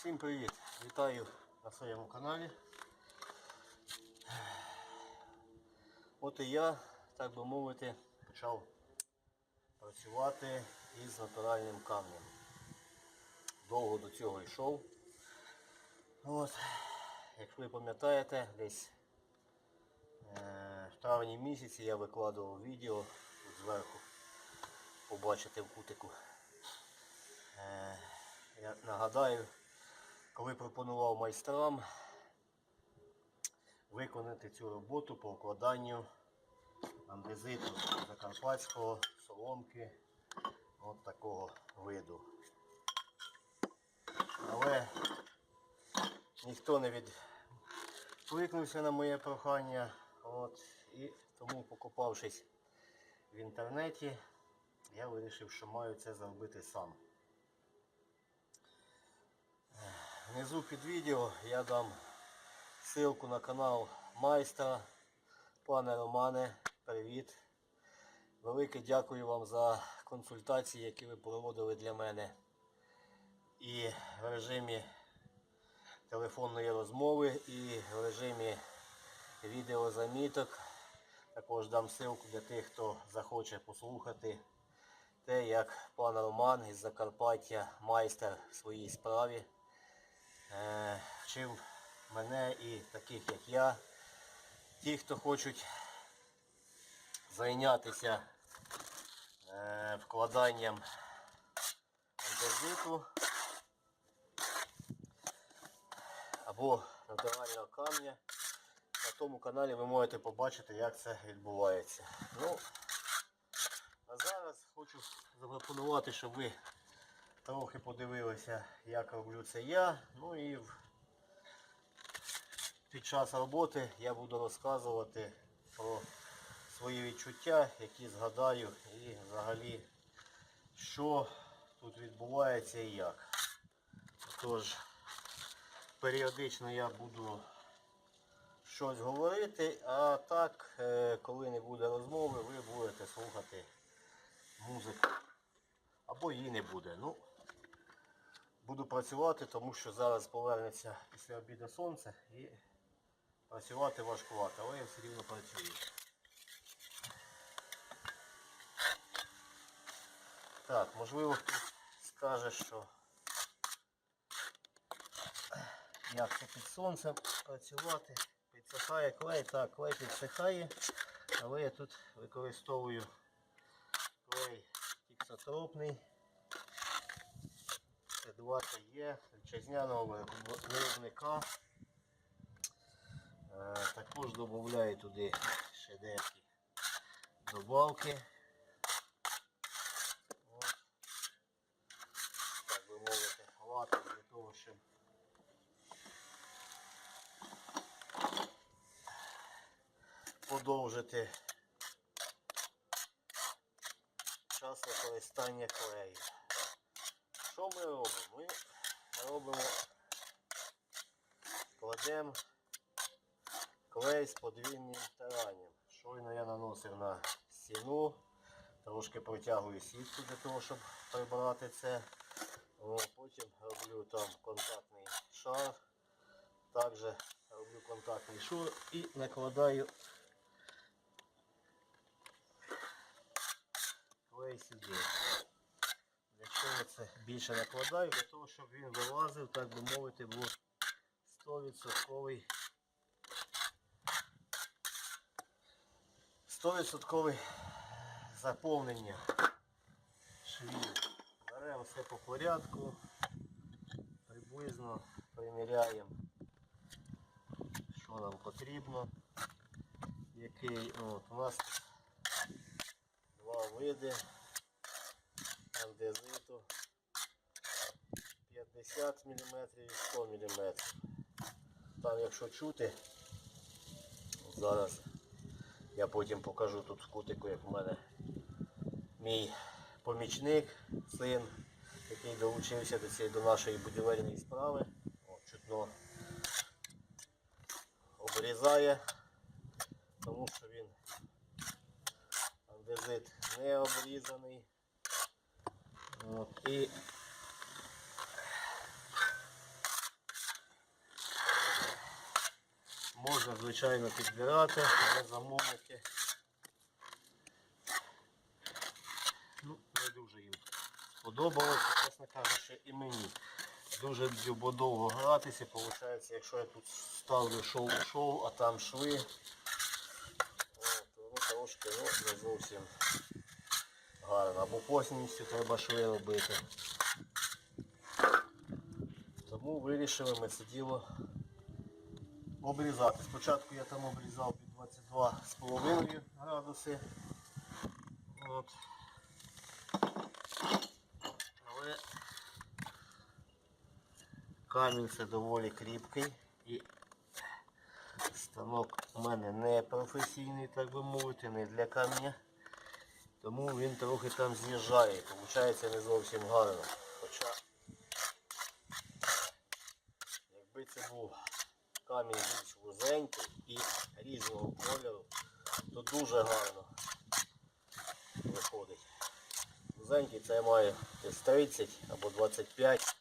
Всім привіт! Вітаю на своєму каналі. От і я, так би мовити, почав працювати із натуральним камнем. Довго до цього йшов. От, як ви пам'ятаєте, десь е, в травні місяці я викладував відео зверху, побачите в кутику. Е, я нагадаю, коли пропонував майстрам виконати цю роботу по укладанню андезиту закарпатського соломки от такого виду. Але ніхто не відкликнувся на моє прохання. От, і тому покопавшись в інтернеті, я вирішив, що маю це зробити сам. Внизу під відео я дам ссылку на канал майстра. Пане Романе, привіт. Велике дякую вам за консультації, які ви проводили для мене. І в режимі телефонної розмови, і в режимі відеозаміток. Також дам ссылку для тих, хто захоче послухати те, як пан Роман із Закарпаття, майстер в своїй справі, вчив мене і таких, як я, ті, хто хочуть зайнятися е, вкладанням андезиту або натурального камня. На тому каналі ви можете побачити, як це відбувається. Ну, а зараз хочу запропонувати, щоб ви трохи подивилися, як роблю це я. Ну і під час роботи я буду розказувати про свої відчуття, які згадаю і взагалі, що тут відбувається і як. Тож, періодично я буду щось говорити, а так, е, коли не буде розмови, ви будете слухати музику. Або її не буде. Ну, буду працювати, тому що зараз повернеться після обіду сонце і працювати важкувато, але я все рівно працюю. Так, можливо хтось скаже, що як це під сонцем працювати. Підсихає клей, так, клей підсихає, але я тут використовую клей фіксотропний. Це 20 є вітчизняного виробника. Е, Також додаю туди ще деякі добавки. Так би мовити, лати для того, щоб подовжити час використання клею. Що ми робимо? Ми робимо, кладемо клей з подвійним таранням. Щойно я наносив на стіну, трошки протягую сітку для того, щоб прибрати це. Потім роблю там контактний шар. Також роблю контактний шар і накладаю клей сюди. Для чого це більше накладаю? Для того, щоб він вилазив, так би мовити, був 100% 100% заповнення швів. Беремо все по порядку, приблизно приміряємо, що нам потрібно. Який, от, у нас два види андезиту 50 мм і 100 мм. Там якщо чути, зараз я потім покажу тут кутику, як в мене мій помічник, син, який долучився до цієї до нашої будівельної справи. О, чутно обрізає, тому що він андезит не обрізаний. От, І можна, звичайно, підбирати, але замовники. Ну, не дуже їм сподобалося, чесно кажучи, і мені. Дуже довго гратися, виходить, якщо я тут ставлю шоу-шоу, а там шви, то воно трошки ну, не зовсім гарно. Або повністю треба шви робити. Тому вирішили ми це діло обрізати. Спочатку я там обрізав під 22,5 градуси. От. Але камінь це доволі кріпкий і станок у мене не професійний, так би мовити, не для камня. Тому він трохи там з'їжджає. Виходить не зовсім гарно. Хоча якби це був камінь більш вузенький і різного кольору, то дуже гарно виходить. Вузенький це має десь 30 або 25.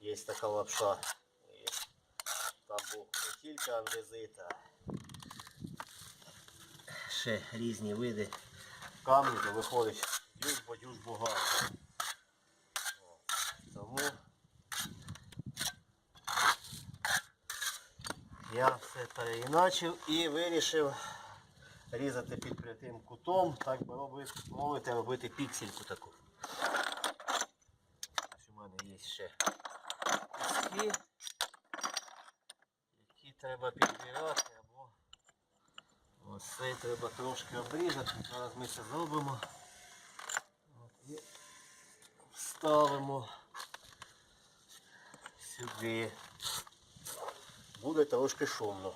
Є така лапша. І там був не тільки андезит, а ще різні види камню, то виходить дюж-бадюж багато. Тому я все переіначив і вирішив різати під прямим кутом, так би мовити, робити піксельку таку. Ось у мене є ще куски, які треба підбирати або ось цей треба трошки обрізати. Зараз ми це зробимо. От, і вставимо сюди. Буде трошки шумно.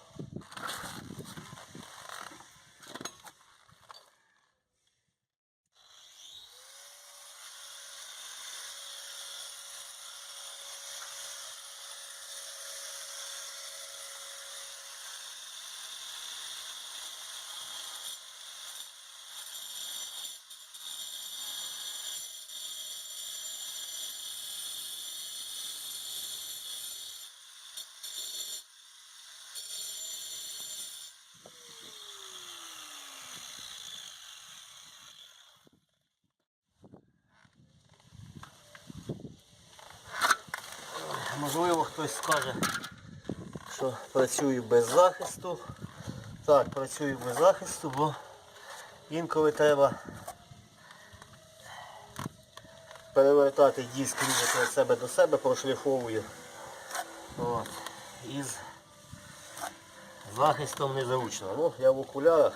Можливо, хтось скаже, що працюю без захисту. Так, працюю без захисту, бо інколи треба перевертати диск від себе до себе, прошліфовую. От. Із захистом незручно. Ну, я в окулярах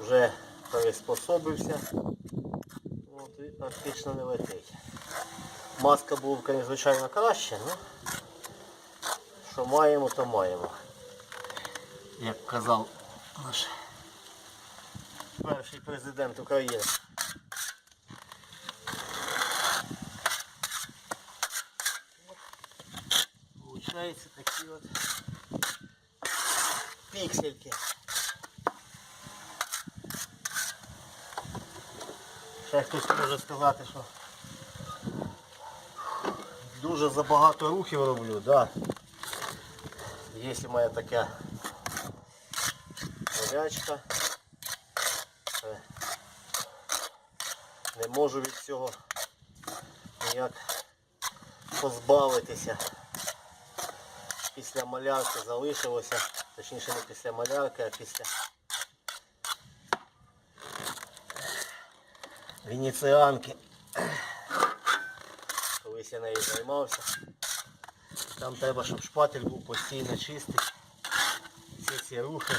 вже приспособився. От, і практично не летить. Маска була, звичайно, краще, ну що маємо, то маємо. Як казав наш перший президент України. Получається такі от піксельки. Ще хтось може сказати, що дуже забагато рухів роблю, да. Якщо моя така болячка, е, не можу від цього ніяк позбавитися. Після малярки залишилося, точніше не після малярки, а після венеціанки. Колись я нею займався. Там треба, щоб шпатель був постійно чистий. Всі ці рухи.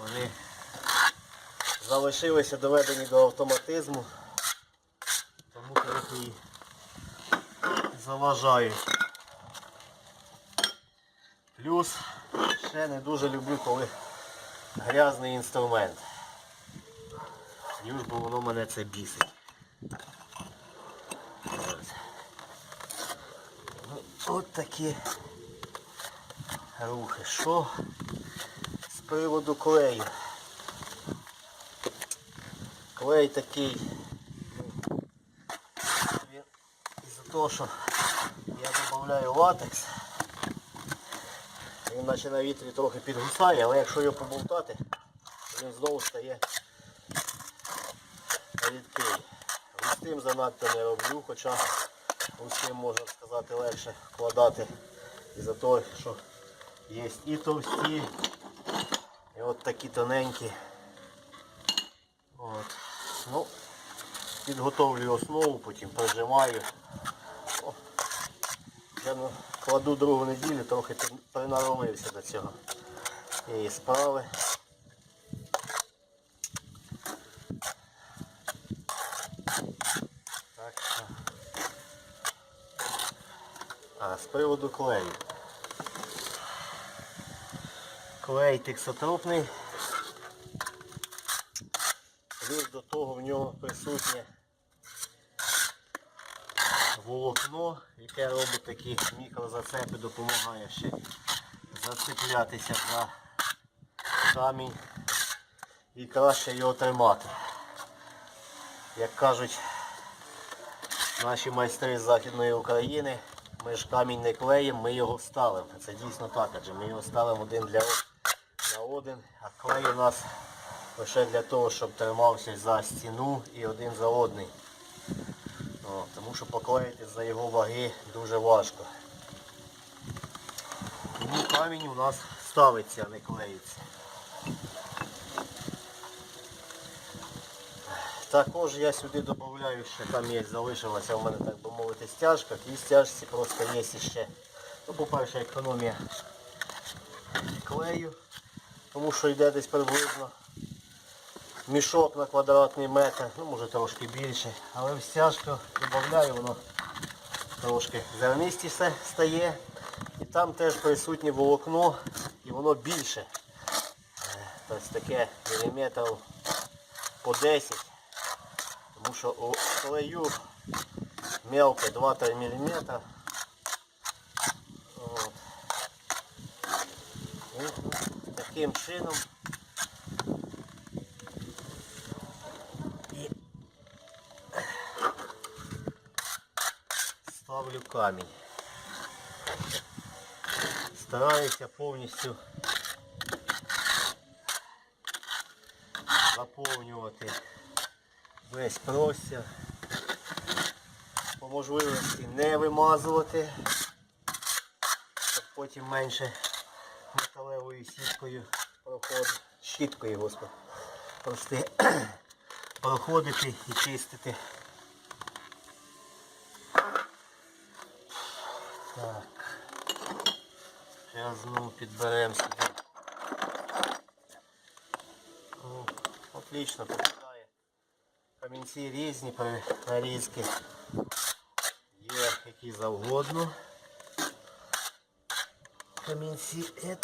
Вони залишилися доведені до автоматизму. Тому трохи заважають. Плюс ще не дуже люблю, коли грязний інструмент. Юж, бо воно мене це бісить. Ну, От такі рухи. Що з приводу клею? Клей такий. ну, із-за того, що я додаю латекс. Він наче на вітрі трохи підгусає, але якщо його поболтати, він знову стає рідкий. Густим занадто не роблю, хоча густим можна сказати легше вкладати із-за того, що є і товсті, і от такі тоненькі. От. Ну, підготовлю основу, потім прижимаю. Я кладу другу неділю, трохи принаромився до цього. І справи. Так що. А, з приводу клею. Клей тексотропний. Плюс до того в нього присутнє волокно, яке робить такі мікрозацепи, допомагає ще зацеплятися за камінь і краще його тримати. Як кажуть наші майстри з Західної України, ми ж камінь не клеїмо, ми його ставимо. Це дійсно так, адже ми його ставимо один для один, а клей у нас лише для того, щоб тримався за стіну і один за одний. О, тому що поклеїти за його ваги дуже важко. Тому камінь у нас ставиться, а не клеїться. Також я сюди додаю ще, там є, залишилася у мене, так би мовити, стяжка. Тій стяжці просто є ще, ну, по-перше, економія клею, тому що йде десь приблизно мішок на квадратний метр, ну може трошки більше, але в стяжку додаю, воно трошки зернистіше стає. І там теж присутнє волокно і воно більше. Е, Тобто таке міліметрів по 10. Тому що у клею мелко 2-3 мм. От. І таким чином і ставлю камінь. Стараюся повністю заповнювати весь простір. По можливості не вимазувати, щоб потім менше металевою сіткою проходити, щіткою, господи, прости, проходити і чистити. Так. Зараз знову підберемо сюди. О, отлично. Камінці різні нарізки. Є які завгодно. Камінці і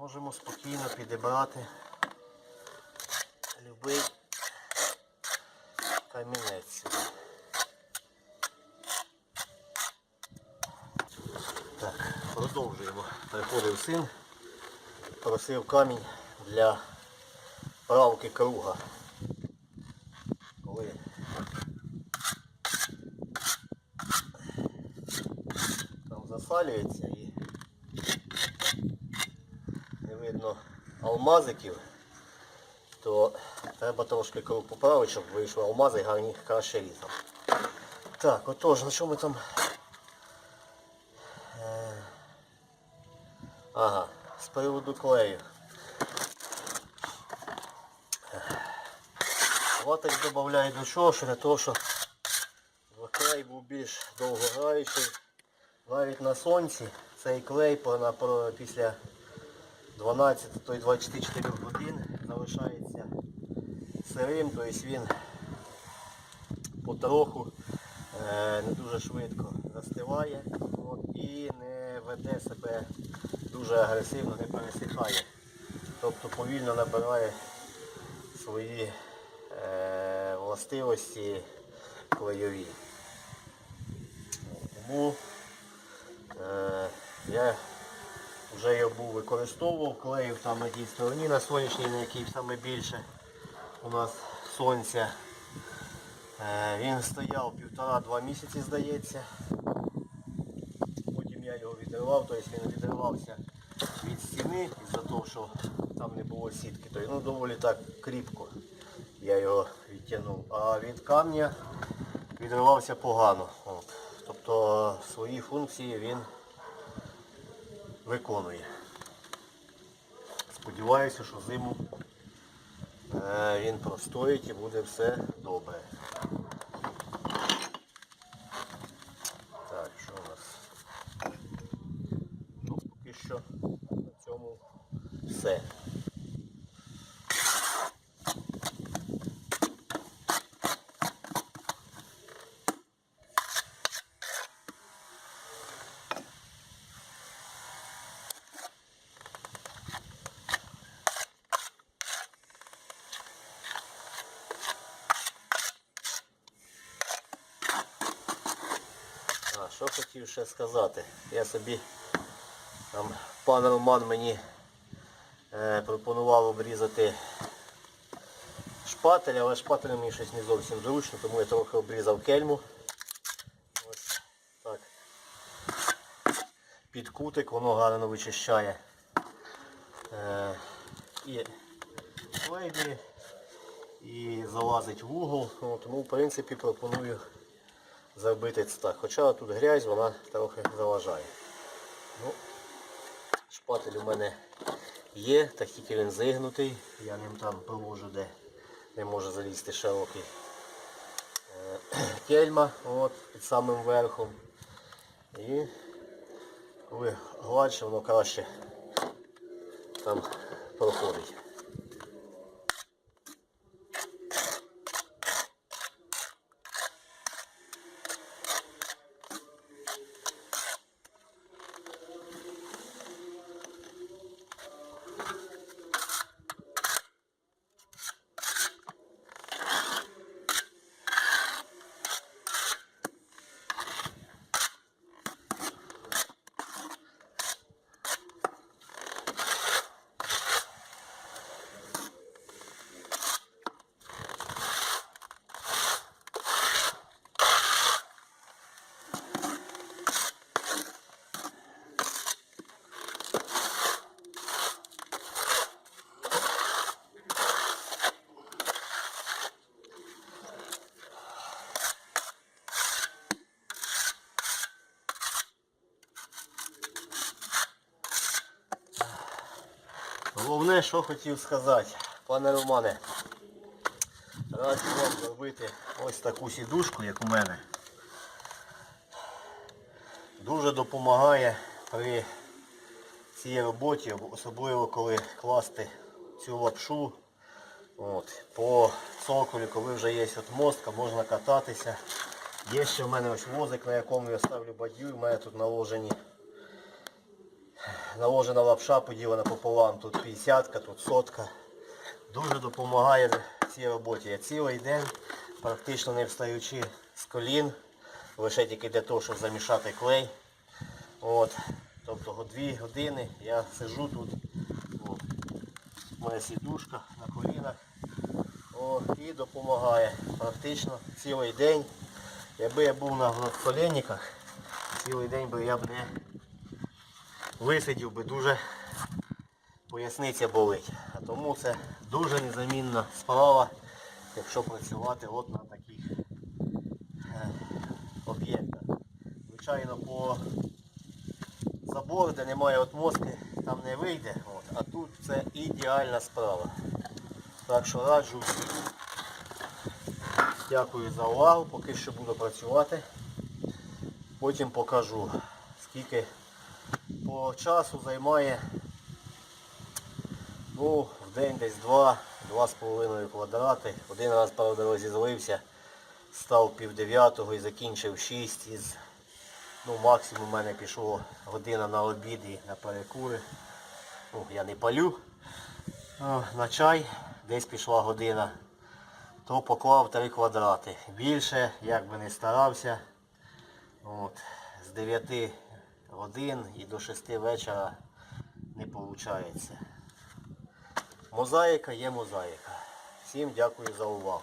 можемо спокійно підібрати любий камінець. Так, продовжуємо. Приходив син, просив камінь для правки круга. Коли там засалюється і не видно алмазиків, то треба трошки круг поправити, щоб вийшли алмази гарні краще різав. Так, отож, на що ми там Ага, з приводу клею. Латекс додаю до чого, для того, щоб клей був більш довгограючий. Навіть на сонці цей клей після 12 то й 24 годин залишається сирим, тобто він потроху е, не дуже швидко застиває от, і не веде себе дуже агресивно, не пересихає. Тобто повільно набирає свої е, властивості клейові. Тому е, я вже його був використовував, клеїв там на тій стороні на сонячній, на якій саме більше у нас сонця. Е, Він стояв півтора-два місяці, здається. Потім я його відривав, тобто він відривався від стіни із-за того, що там не було сітки. Тобто, ну, доволі так кріпко я його відтягнув. А від камня відривався погано. От. Тобто свої функції він виконує. Сподіваюся, що зиму е, він простоїть і буде все добре. Так, що у нас? Ну, поки що на цьому все. А, що хотів ще сказати? Я собі там пан Роман мені е, пропонував обрізати шпатель, але шпателем мені щось не зовсім зручно, тому я трохи обрізав кельму. Ось так. Під кутик воно гарно вичищає. Е, і клейми, і залазить в угол. Ну, тому в принципі пропоную зробити це так. Хоча тут грязь, вона трохи заважає. Ну, шпатель у мене є, так тільки він зигнутий. Я ним там провожу, де не може залізти широкий е, кельма от, під самим верхом. І коли гладше, воно краще там проходить. Головне, що хотів сказати, пане Романе, раджу вам зробити ось таку сідушку, як у мене. Дуже допомагає при цій роботі, особливо коли класти цю лапшу. От, по цоколю, коли вже є от мостка, можна кататися. Є ще в мене ось возик, на якому я ставлю бадью, у мене тут наложені наложена лапша поділена пополам. Тут 50, тут сотка. Дуже допомагає цій роботі. Я цілий день, практично не встаючи з колін, лише тільки для того, щоб замішати клей. От. Тобто дві години я сижу тут. От. Моя сідушка на колінах. О, і допомагає практично цілий день. Якби я був на коленниках, цілий день би я б не висидів би дуже поясниця болить. А тому це дуже незамінна справа, якщо працювати от на таких е, об'єктах. Звичайно, по забору, де немає отмостки, там не вийде. От. А тут це ідеальна справа. Так що раджу всім. Дякую за увагу, поки що буду працювати. Потім покажу, скільки по часу займає ну, в день десь 2-2,5 квадрати. Один раз по дорозі злився, став пів дев'ятого і закінчив 6 із ну, максимум у мене пішло година на обід і на перекури. Ну, я не палю. На чай десь пішла година. То поклав 3 квадрати. Більше, як би не старався. От, з 9 годин і до 6 вечора не виходить. Мозаїка є мозаїка. Всім дякую за увагу.